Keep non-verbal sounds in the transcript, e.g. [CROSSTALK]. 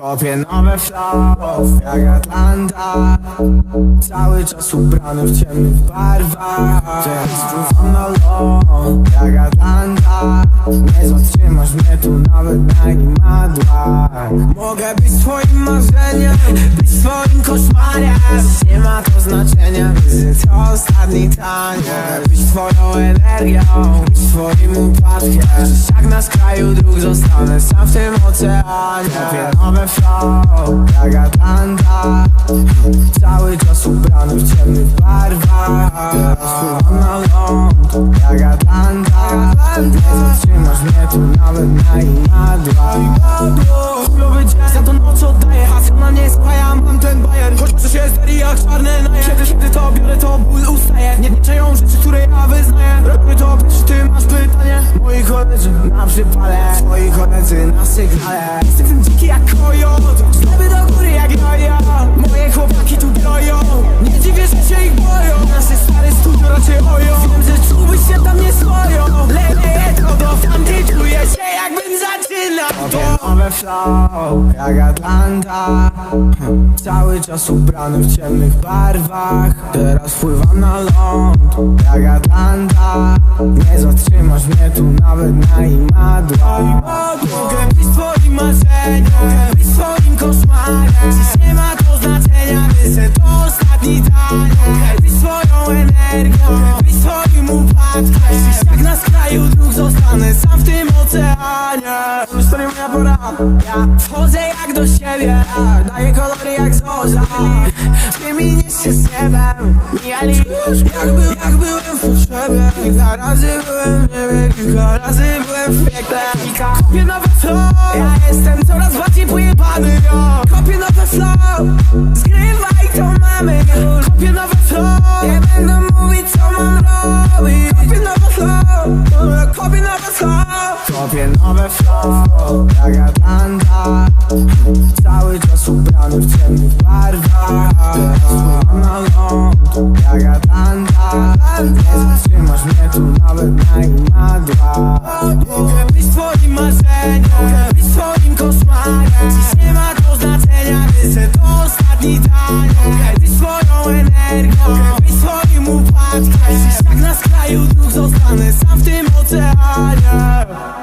Kopię nowe flow, jak Atlanta. Cały czas ubrany w ciemnych barwach. Teraz pływam na ląd, jak Atlanta Nie zatrzymasz mnie tu nawet na imadłach Mogę być twoim marzeniem, być twoim koszmarem. Nie ma to znaczenia, gdy to ostatni taniec. Być twoją energią, być twoim upadkiem. Jak na skraju dróg zostanę sam w tym oceanie. Kopię nowe flow, jak Atlanta. Cały czas ubrany w ciemnych barwach tu nawet na imadłach Chujowy dzień, za to noc oddaję Hasy na mnie spaja, mam ten bajer. Choć przecież jest deri jak czarny naje. Kiedy, kiedy to biorę, to ból ustaje. Nie czają rzeczy, które ja wyznaję. Robię to, czy ty masz pytanie? Moi koledzy na przypale Twoi koledzy na sygnale. Jestem tym dziki jak kojot Zleby do góry jak jaja nowe flow, jak Atlanta. [LAUGHS] Cały czas ubrany w ciemnych barwach. Teraz pływam na ląd, jak Atlanta. Nie zatrzymasz mnie tu nawet na imadła Mogę być twoim marzeniem, mogę być twoim koszmarem. Dziś nie ma to znaczenia, myślę to ostatni Mogę być twoją energią, być twoim upadkiem oceanie Już to nie moja pora, ja wchodzę jak do siebie Daję kolory jak zorza Ziemi niesie z niebem Mijali jak, był, jak byłem w potrzebie Kilka razy byłem w niebie Kilka razy byłem w piekle. Kopię nowe flow. Ja jestem coraz bardziej pojebany yo. Kopię nowe flow. Zgrywaj to mamy już Kopię nowe flow. Nie będę mówić co mam robić. Kopię nowe flow. Kopię nowe flow Kopię nowe flow, jak Atlanta Cały czas ubrany w ciemnych barwach. Mam na ląd, jak Atlanta Nie zatrzymasz mnie tu nawet na imadła Mogę być twoim marzeniem, mogę być twoim koszmarem. Dziś nie ma to znaczenia, gdy chcę to ostatni tanie Mogę być swoją energią, mogę być swoim upadkiem. Dziś jak na skraju dróg zostanę sam w tym oceanie.